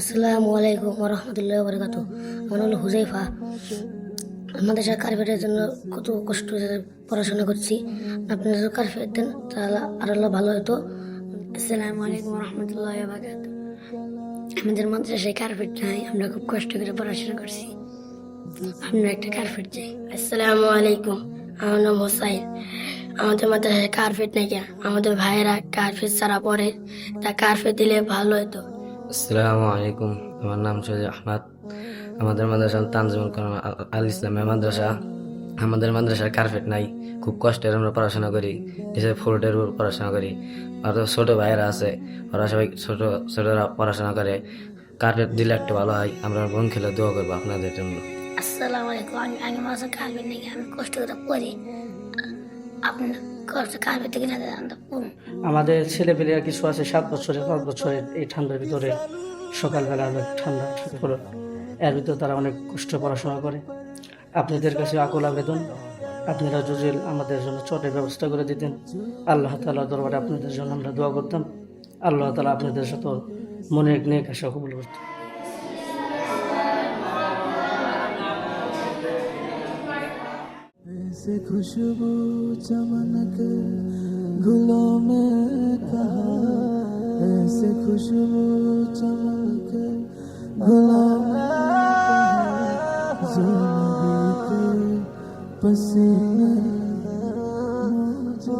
আসসালামু আলাইকুম রহমতুল্লাহ বরকাত আমার হলো হুজাইফা। আমাদের সাথে কার্পেটের জন্য কত কষ্ট পড়াশোনা করছি, আপনারা যদি কার্পেট দেন, তাহলে আর আরও ভালো হতো আসসালামু আলাইকুম রহমতুল্লাহ বরকাত আমাদের মাদ্রাসায় কার্পেট নাই, আমরা খুব কষ্ট করে পড়াশোনা করছি। আমরা একটা কার্পেট চাই। আসসালামু আলাইকুম, আমার নাম হোসাইন। আমাদের মাদ্রাসায় কার্পেট নাই কেন? আমাদের ভাইয়েরা কার্পেট ছাড়া পড়ে, তা কার্পেট দিলে ভালো হতো আসসালামু আলাইকুম। আমার নাম সৈয়দ আহমদ। আমাদের মাদ্রাসা তানজিমুল কালাম আল- ইসলামের মাদ্রাসা। আমাদের মাদ্রাসার কার্পেট নাই। খুব কষ্টের আমরা পড়াশোনা করি। নিচে ফ্লোটের উপর পড়াশোনা করি। আর তো ছোট ভাইয়েরা আছে, ওরা সবাই ছোট, ছোটরা পড়াশোনা করে। কার্পেট দিলে একটু ভালো হয়। আমরা বোন খেলে দোয়া করব আপনাদের জন্য। আসসালামু আলাইকুম। আমি আগে মাসে কালবে নাকি? আমি কষ্ট করে পড়ি। আপনার কষ্ট কালবে থেকে না আমাদের ছেলেপেলেরা কিছু আছে সাত বছরের পাঁচ বছরের এই ঠান্ডার ভিতরে সকালবেলা অনেক ঠান্ডা হলো এর ভিতরে তারা অনেক কষ্ট পড়াশোনা করে আপনাদের কাছে আকুল আবেদন আপনারা যদি আমাদের জন্য চটের ব্যবস্থা করে দিতেন আল্লাহ তালা দরবারে আপনাদের জন্য আমরা দোয়া করতাম আল্লাহ তালা আপনাদের সাথে মনের নেক আশা কবুল করতাম ऐसे खुशबू चमन के गुलों में कहा ऐसे खुशबू चमक गुलों में जो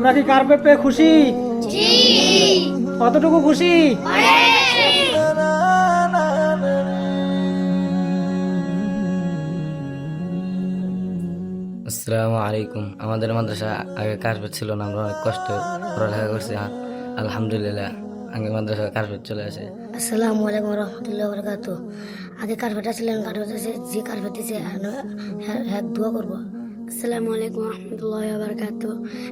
नबी কি কার্পেট পেয়ে খুশি কতটুকু খুশি অনেক আসসালামু আলাইকুম। আমাদের মাদ্রাসা আগে কার্পেট ছিল না আমরা অনেক কষ্ট পড়ালেখা করছি আর আলহামদুলিল্লাহ আগে মাদ্রাসা কার্পেট চলে আসে। আসসালামু আলাইকুম রহমতুল্লাহ বরকাত আগে কার্পেট ছিলেন কার্পেট আছে যে কার্পেট দিছে হ্যাঁ হ্যাঁ দোয়া করব। আসসালামু আলাইকুম রহমতুল্লাহ বরকাত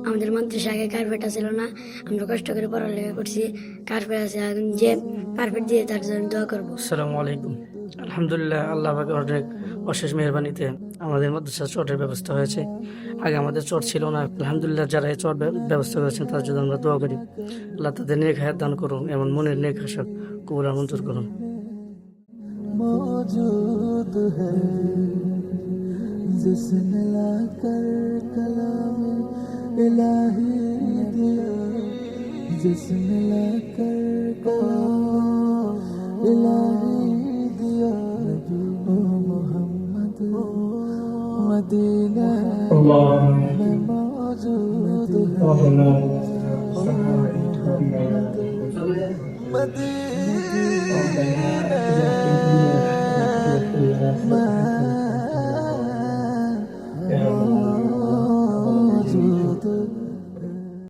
আমাদের মাদ্রাসা আগে কার্পেট ছিল না আমরা কষ্ট করে পড়ালেখা করছি কার্পেট আছে এখন যে কার্পেট দিয়ে তার জন্য দোয়া করব। আসসালামু আলাইকুম। আলহামদুলিল্লাহ, আল্লাহ পাকে অনেক অশেষ মেহরবানিতে আমাদের মাদ্রাসা চটের ব্যবস্থা হয়েছে। আগে আমাদের চট ছিল না। আলহামদুলিল্লাহ, যারা এই চট ব্যবস্থা করেছেন তার জন্য আমরা দোয়া করি। আল্লাহ তাদের নেক হায়াত দান করুন, এমন মনের নেক হাসা কবুল আমন্ত্রণ করুন। مدینہ میں موجود ہے مدینہ میں